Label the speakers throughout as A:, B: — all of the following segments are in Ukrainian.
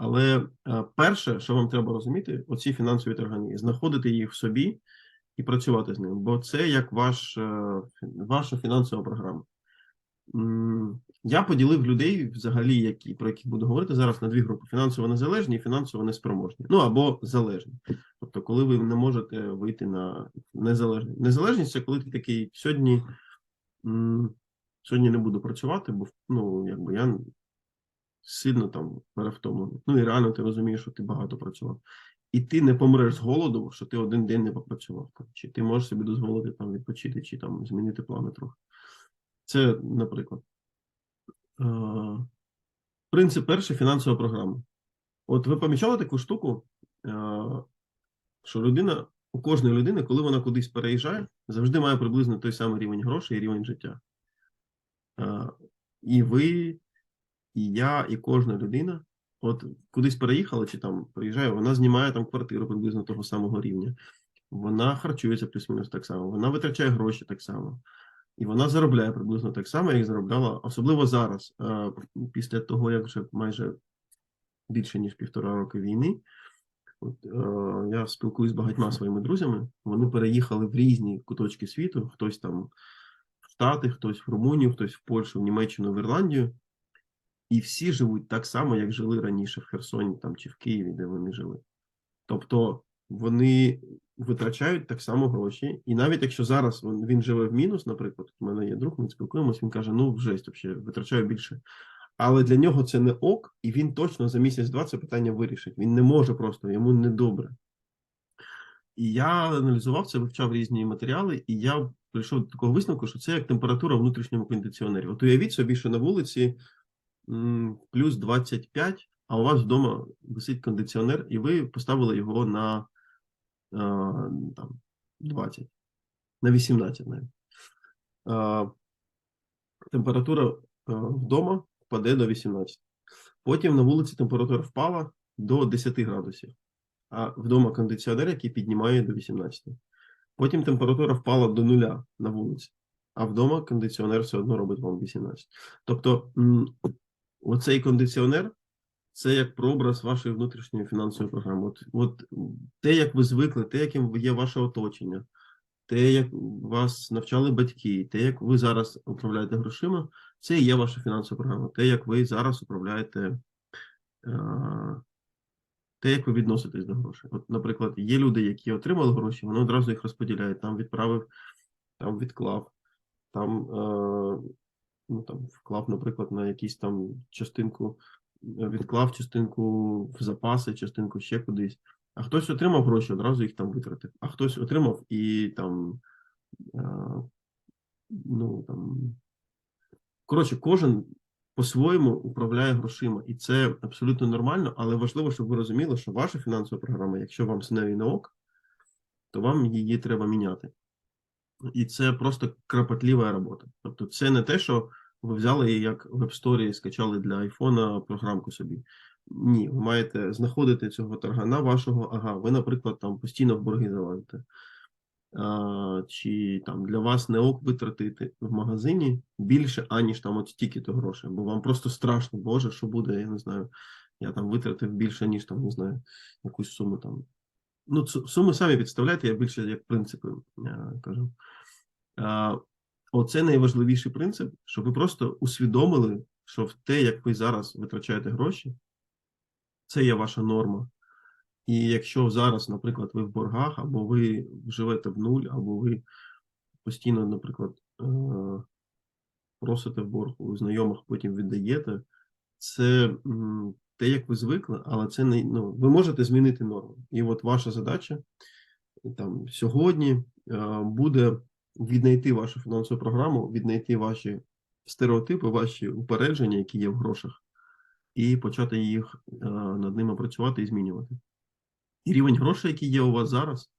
A: Але е, перше, що вам треба розуміти, оці фінансові таргани, знаходити їх в собі і працювати з ними, бо це як ваш, е, ваша фінансова програма. Я поділив людей, взагалі, які про яких буду говорити зараз, на дві групи: фінансово незалежні і фінансово неспроможні. Ну або залежні. Тобто, коли ви не можете вийти на незалежність. Незалежність це коли ти такий сьогодні. Сьогодні не буду працювати, бо ну, якби я сильно там перевтомлений. Ну і реально ти розумієш, що ти багато працював. І ти не помреш з голоду, що ти один день не попрацював. Чи ти можеш собі дозволити там відпочити, чи там змінити плани трохи. Це, наприклад. Е, Принцип перший фінансова програма. От ви помічали таку штуку, е, що людина, у кожної людини, коли вона кудись переїжджає, завжди має приблизно той самий рівень грошей і рівень життя. Е, І ви, і я, і кожна людина, от кудись переїхала, чи там приїжджає, вона знімає там квартиру приблизно того самого рівня. Вона харчується плюс-мінус так само, вона витрачає гроші так само. І вона заробляє приблизно так само, як заробляла, особливо зараз, е, після того, як вже майже більше ніж півтора роки війни. От, е, я спілкуюсь з багатьма своїми друзями. Вони переїхали в різні куточки світу. Хтось там в Штати, хтось в Румунію, хтось в Польщу, в Німеччину, в Ірландію. І всі живуть так само, як жили раніше в Херсоні там, чи в Києві, де вони жили. Тобто вони витрачають так само гроші. І навіть якщо зараз він, він живе в мінус, наприклад, у мене є друг, ми спілкуємось, він каже: ну, жесть, взагалі, витрачаю більше. Але для нього це не ок, і він точно за місяць-два це питання вирішить. Він не може просто, йому недобре. І я аналізував це, вивчав різні матеріали, і я прийшов до такого висновку, що це як температура внутрішньому кондиціонері. От уявіть собі, що на вулиці плюс 25, а у вас вдома висить кондиціонер, і ви поставили його на е, там, 20, на 18 навіть. Е, температура е, вдома впаде до 18. Потім на вулиці температура впала до 10 градусів, а вдома кондиціонер, який піднімає до 18. Потім температура впала до нуля на вулиці, а вдома кондиціонер все одно робить вам 18. Тобто, оцей кондиціонер це як прообраз вашої внутрішньої фінансової програми. От, от те, як ви звикли, те, яким є ваше оточення, те, як вас навчали батьки, те, як ви зараз управляєте грошима, це і є ваша фінансова програма. Те, як ви зараз управляєте, е, те, як ви відноситесь до грошей. От, наприклад, є люди, які отримали гроші, вони одразу їх розподіляють. Там відправив, там відклав, там, е, ну, там вклав, наприклад, на якісь там частинку, е, відклав частинку в запаси, частинку ще кудись. А хтось отримав гроші, одразу їх там витратив. А хтось отримав і там, е, ну там. Коротше, кожен по-своєму управляє грошима, і це абсолютно нормально, але важливо, щоб ви розуміли, що ваша фінансова програма, якщо вам з нею на ок, то вам її треба міняти. І це просто кропотлива робота. Тобто, це не те, що ви взяли і як в App Store скачали для айфона програмку собі. Ні, ви маєте знаходити цього таргана вашого, ага, ви, наприклад, там постійно в борги залазите. А, чи там для вас не ок витратити в магазині більше, аніж там от стільки-то грошей, бо вам просто страшно, Боже, що буде, я не знаю, я там витратив більше, ніж там, не знаю, якусь суму там. Ну, суми самі підставляйте, я більше як принципи е, кажу. А, Оце найважливіший принцип, щоб ви просто усвідомили, що в те, як ви зараз витрачаєте гроші, це є ваша норма. І якщо зараз, наприклад, ви в боргах, або ви живете в нуль, або ви постійно, наприклад, е, просите в борг у знайомих, потім віддаєте, це те, як ви звикли, але це не ну, ви можете змінити норму. І от ваша задача там сьогодні е, буде віднайти вашу фінансову програму, віднайти ваші стереотипи, ваші упередження, які є в грошах, і почати їх е, над ними працювати і змінювати. І рівень грошей, який є у вас зараз,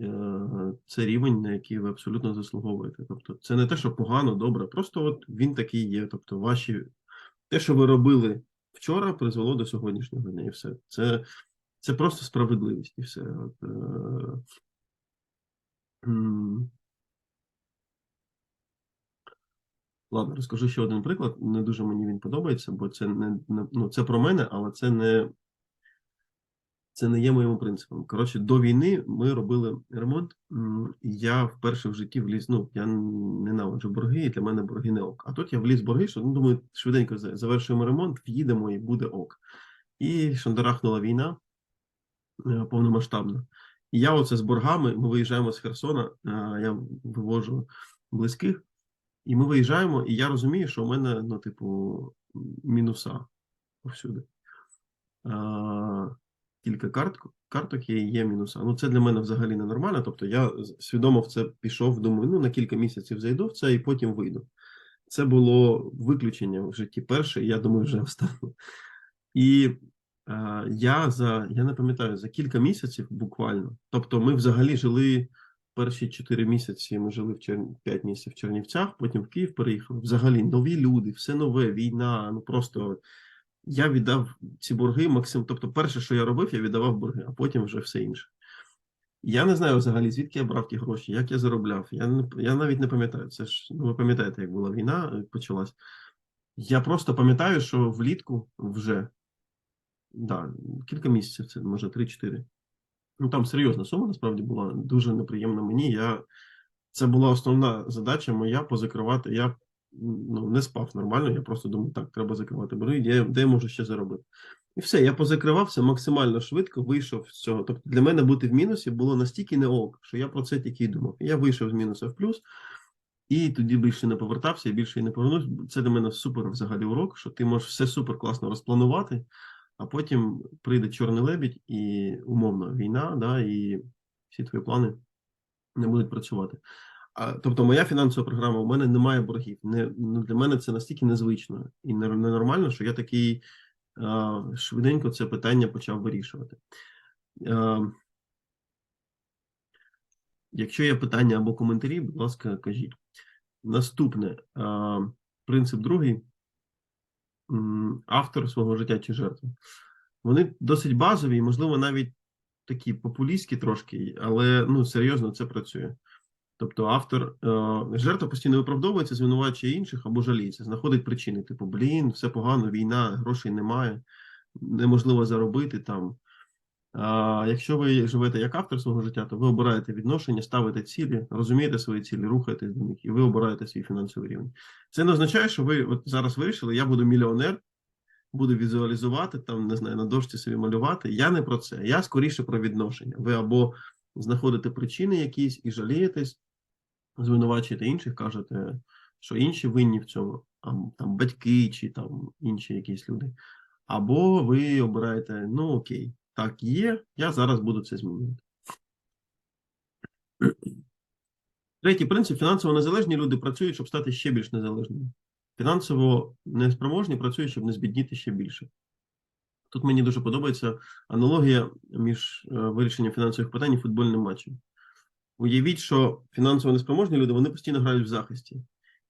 A: е, це рівень, на який ви абсолютно заслуговуєте. Тобто, це не те, що погано, добре, просто от він такий є. Тобто, ваші те, що ви робили вчора, призвело до сьогоднішнього дня, і все. Це, це просто справедливість, і все. От, е. Ладно, розкажу ще один приклад. Не дуже мені він подобається, бо це не, ну, це про мене, але це не, це не є моїм принципом. Коротше, до війни ми робили ремонт. Я вперше в житті вліз. Ну, я ненавиджу борги, і для мене борги не ок. А тут я вліз борги, що ну, думаю, швиденько завершуємо ремонт, в'їдемо і буде ок. І шандарахнула війна е, повномасштабна. І я оце з боргами, ми виїжджаємо з Херсона, е, я вивожу близьких. І ми виїжджаємо, і я розумію, що у мене, ну, типу, мінуса повсюди. Кілька карток, карток є, і є мінуса. Ну, це для мене взагалі ненормально. Тобто я свідомо в це пішов, думаю, ну, на кілька місяців зайду в це і потім вийду. Це було виключення в житті перше, і я думаю, вже встану. І е, я за, я не пам'ятаю, за кілька місяців буквально. Тобто, ми взагалі жили перші 4 місяці, ми жили в Чер... 5 місяців в Чернівцях, потім в Київ переїхали. Взагалі нові люди, все нове, війна. Ну просто я віддав ці борги максимум. Тобто, перше, що я робив, я віддавав борги, а потім вже все інше. Я не знаю взагалі, звідки я брав ті гроші, як я заробляв. Я, я навіть не пам'ятаю. Це ж ну, ви пам'ятаєте, як була війна, е, почалась. Я просто пам'ятаю, що влітку вже да, кілька місяців, це може 3-4. Ну там серйозна сума насправді була дуже неприємна мені. Я це була основна задача моя позакривати. Я ну, не спав нормально. Я просто думав, так, треба закривати борги, де, де я можу ще заробити. І все, я позакривався максимально швидко, вийшов з цього. Тобто для мене бути в мінусі було настільки не ок, що я про це тільки й думав. Я вийшов з мінуса в плюс, і тоді більше не повертався, і більше і не повернусь. Це для мене супер взагалі урок, що ти можеш все супер класно розпланувати, а потім прийде чорний лебідь і умовно війна, да, і всі твої плани не будуть працювати. А, тобто, моя фінансова програма, у мене немає боргів. Не, ну, для мене це настільки незвично і ненормально, що я такий а, швиденько це питання почав вирішувати. А, якщо є питання або коментарі, будь ласка, кажіть. Наступне а, принцип другий. Автор свого життя чи жертва. Вони досить базові, можливо, навіть такі популістські трошки, але ну серйозно це працює. Тобто автор е, жертва постійно виправдовується, звинувачує інших або жаліється, знаходить причини, типу, блін, все погано, війна, грошей немає, неможливо заробити там. А якщо ви живете як автор свого життя, то ви обираєте відношення, ставите цілі, розумієте свої цілі, рухаєтесь до них, і ви обираєте свій фінансовий рівень. Це не означає, що ви от зараз вирішили, я буду мільйонер, буду візуалізувати, там, не знаю, на дошці собі малювати. Я не про це. Я скоріше про відношення. Ви або знаходите причини якісь і жалієтесь, звинувачуєте інших, кажете, що інші винні в цьому, а, там батьки чи там інші якісь люди. Або ви обираєте, ну окей, так є, я зараз буду це змінювати. Третій принцип: фінансово незалежні люди працюють, щоб стати ще більш незалежними. Фінансово неспроможні працюють, щоб не збідніти ще більше. Тут мені дуже подобається аналогія між е, вирішенням фінансових питань і футбольним матчем. Уявіть, що фінансово неспроможні люди вони постійно грають в захисті.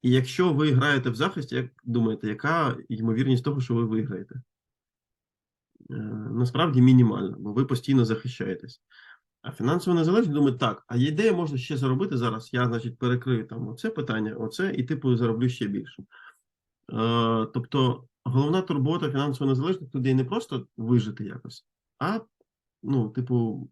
A: І якщо ви граєте в захисті, як думаєте, яка ймовірність того, що ви виграєте? Е, Насправді мінімальна, бо ви постійно захищаєтесь. А фінансово незалежні думають, так, а є де я можу ще заробити зараз? Я, значить, перекрию там оце питання, оце, і типу зароблю ще більше. Е, тобто, головна турбота фінансово незалежних людей не просто вижити якось, а, ну, типу,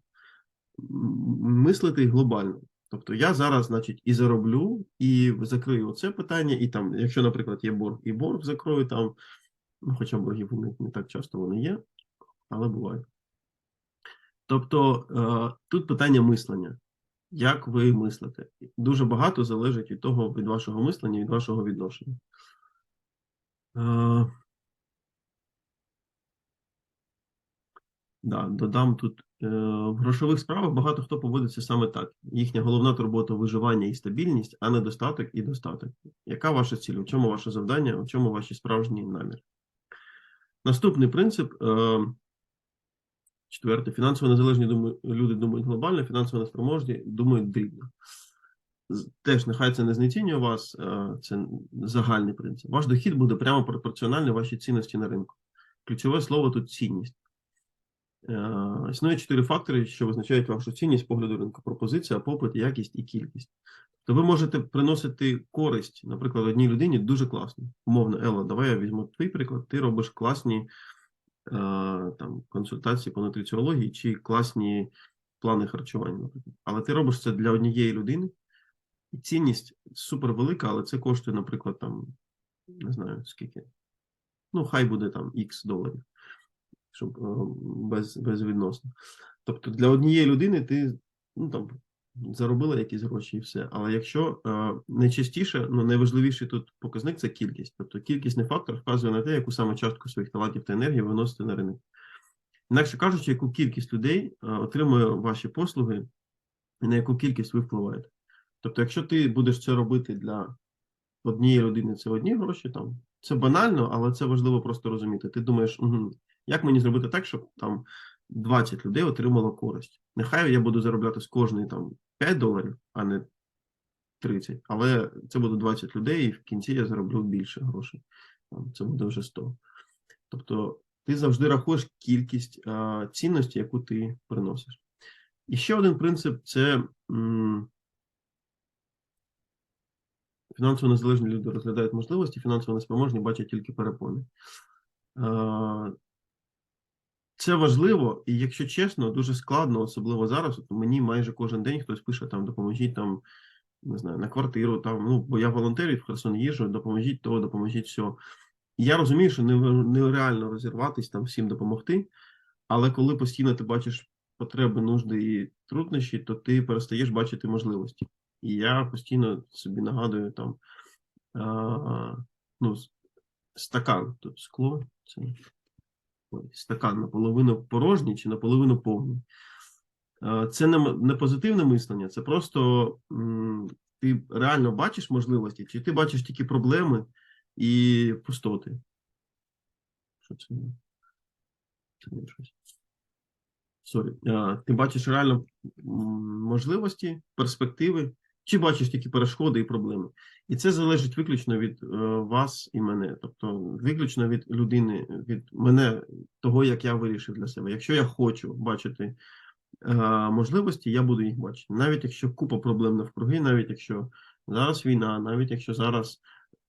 A: мислити глобально. Тобто я зараз, значить, і зароблю, і закрию оце питання, і там, якщо, наприклад, є борг, і борг закрою там, ну, хоча боргів не, не так часто вони є, але буває. Тобто е, тут питання мислення. Як ви мислите? Дуже багато залежить від того, від вашого мислення, від вашого відношення. Е, Да, додам тут в грошових справах багато хто поводиться саме так. Їхня головна турбота виживання і стабільність, а не достаток і достаток. Яка ваша ціль? У чому ваше завдання? У чому ваші справжні намір? Наступний принцип. Е, четвертий. Фінансово незалежні люди думають глобально, фінансово неспроможні думають дрібно. Теж нехай це не знецінює вас, е, це загальний принцип. Ваш дохід буде прямо пропорціональний вашій цінності на ринку. Ключове слово тут цінність. Е, Існує чотири фактори, що визначають вашу цінність погляду ринку: пропозиція, попит, якість і кількість. То ви можете приносити користь, наприклад, одній людині дуже класно. Умовно, Елла, давай я візьму твій приклад. Ти робиш класні е, там, консультації по нутриціології чи класні плани харчування, наприклад. Але ти робиш це для однієї людини, і цінність супер велика, але це коштує, наприклад, там, не знаю скільки. Ну, хай буде там X доларів, щоб е, без, безвідносно. Тобто для однієї людини ти ну, там, заробила якісь гроші і все. Але якщо е, найчастіше, ну найважливіший тут показник це кількість. Тобто кількісний фактор вказує на те, яку саме частку своїх талантів та енергії ви виносите на ринок. Інакше кажучи, яку кількість людей е, отримує ваші послуги, і на яку кількість ви впливаєте. Тобто, якщо ти будеш це робити для однієї людини, це одні гроші, там це банально, але це важливо просто розуміти. Ти думаєш, угу, як мені зробити так, щоб там 20 людей отримало користь. Нехай я буду заробляти з кожної там 5 доларів, а не 30, але це буде 20 людей, і в кінці я зароблю більше грошей. Це буде вже 100. Тобто ти завжди рахуєш кількість а, цінності, яку ти приносиш. І ще один принцип це м, фінансово незалежні люди розглядають можливості, фінансово неспроможні бачать тільки перепони. А, це важливо, і якщо чесно, дуже складно, особливо зараз. От мені майже кожен день хтось пише там допоможіть там, не знаю, на квартиру, там, ну, бо я волонтерів в Херсон їжу, допоможіть то, допоможіть все. Я розумію, що не- нереально розірватись там всім допомогти, але коли постійно ти бачиш потреби, нужди і труднощі, то ти перестаєш бачити можливості. І я постійно собі нагадую там а, ну, стакан, тут скло, це стакан наполовину порожній чи наполовину повний. Е, Це не, не позитивне мислення, це просто ти реально бачиш можливості, чи ти бачиш тільки проблеми і пустоти. Що це? Це не щось. Сорі. Е, Ти бачиш реально можливості, перспективи, чи бачиш тільки перешкоди і проблеми. І це залежить виключно від е, вас і мене, тобто виключно від людини, від мене, того, як я вирішив для себе. Якщо я хочу бачити е, можливості, я буду їх бачити. Навіть якщо купа проблем навкруги, навіть якщо зараз війна, навіть якщо зараз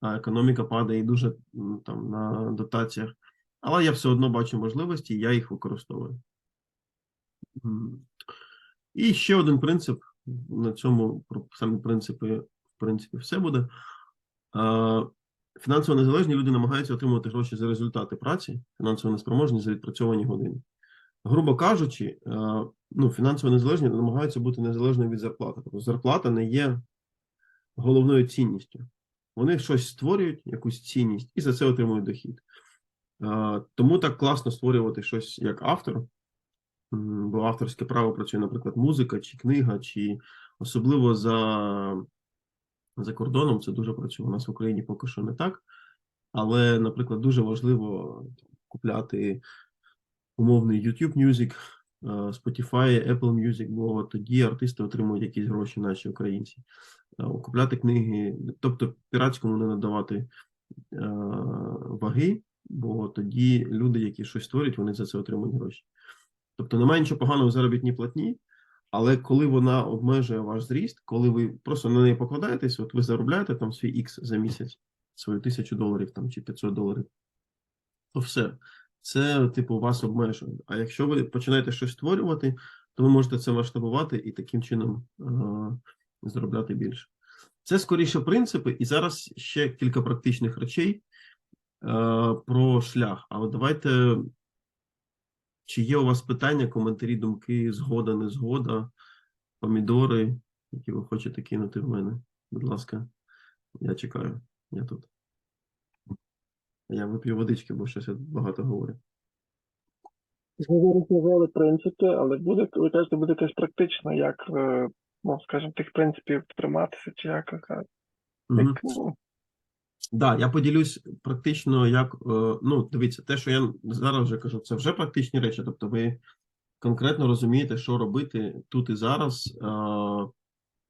A: е, економіка падає і дуже там на дотаціях, але я все одно бачу можливості, я їх використовую. І ще один принцип. На цьому самі принципи, в принципі, все буде. Фінансово незалежні люди намагаються отримувати гроші за результати праці, фінансово неспроможні за відпрацьовані години. Грубо кажучи, ну, фінансово незалежні намагаються бути незалежними від зарплати. Тобто зарплата не є головною цінністю. Вони щось створюють, якусь цінність, і за це отримують дохід. Тому так класно створювати щось як автор, бо авторське право працює, наприклад, музика чи книга, чи особливо за, за кордоном це дуже працює. У нас в Україні поки що не так. Але, наприклад, дуже важливо купляти умовний YouTube Music, е, Spotify, Apple Music, бо тоді артисти отримують якісь гроші, наші українці. Е, Купляти книги, тобто піратському не надавати е, ваги, бо тоді люди, які щось створюють, вони за це отримують гроші. Тобто немає нічого поганого в заробітній платні, але коли вона обмежує ваш зріст, коли ви просто на неї покладаєтесь, от ви заробляєте там свій X за місяць, свою тисячу доларів там чи 500 доларів, то все. Це, типу, вас обмежує. А якщо ви починаєте щось створювати, то ви можете це масштабувати і таким чином е- заробляти більше. Це скоріше принципи, і зараз ще кілька практичних речей е- про шлях. А от давайте. Чи є у вас питання, коментарі, думки, згода, не згода, помідори, які ви хочете кинути в мене? Будь ласка, я чекаю. Я тут. Я вип'ю водички, бо щось я багато говорю.
B: Зараз назвали принципи, але буде, ви кажете, буде якось практично, як, е, ну, скажімо, тих принципів триматися, чи як, як, як ну,
A: Да, я поділюсь практично, як е, ну, дивіться, те, що я зараз вже кажу, це вже практичні речі. Тобто, ви конкретно розумієте, що робити тут і зараз, е,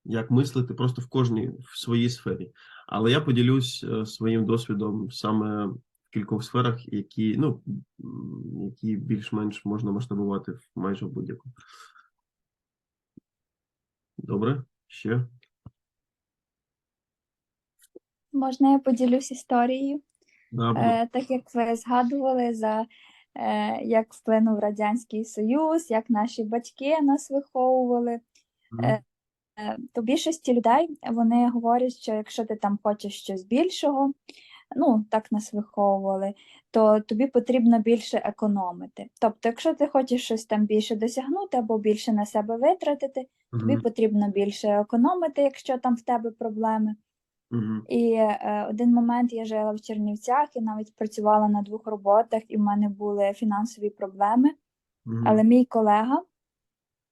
A: як мислити просто в кожній в своїй сфері. Але я поділюсь е, своїм досвідом саме в кількох сферах, які, ну, які більш-менш можна масштабувати в майже в будь-яку. Добре, ще.
C: Можна я поділюсь історією? Е, так як ви згадували за е, як вплинув Радянський Союз, як наші батьки нас виховували, е, е, то більшості людей вони говорять, що якщо ти там хочеш щось більшого, ну так нас виховували, то тобі потрібно більше економити. Тобто, якщо ти хочеш щось там більше досягнути або більше на себе витратити, тобі потрібно більше економити, якщо там в тебе проблеми. І е, один момент я жила в Чернівцях і навіть працювала на двох роботах, і в мене були фінансові проблеми.
A: Мгм.
C: Але мій колега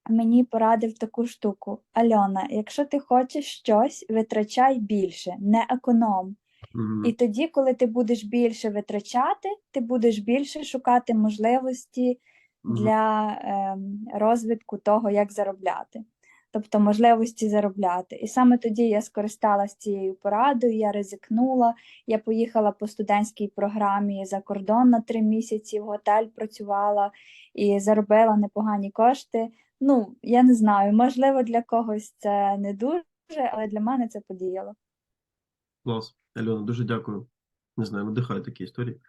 C: мені порадив таку штуку: Альона, якщо ти хочеш щось, витрачай більше, не економ.
A: Мгм.
C: І тоді, коли ти будеш більше витрачати, ти будеш більше шукати можливості
A: Мгм.
C: для ем, розвитку того, як заробляти. Тобто можливості заробляти. І саме тоді я скористалася цією порадою, я ризикнула, я поїхала по студентській програмі за кордон на три місяці, в готель працювала і заробила непогані кошти. Ну, я не знаю, можливо, для когось це не дуже, але для мене це подіяло.
A: Клас. Альона, дуже дякую. Не знаю, надихаю такі історії.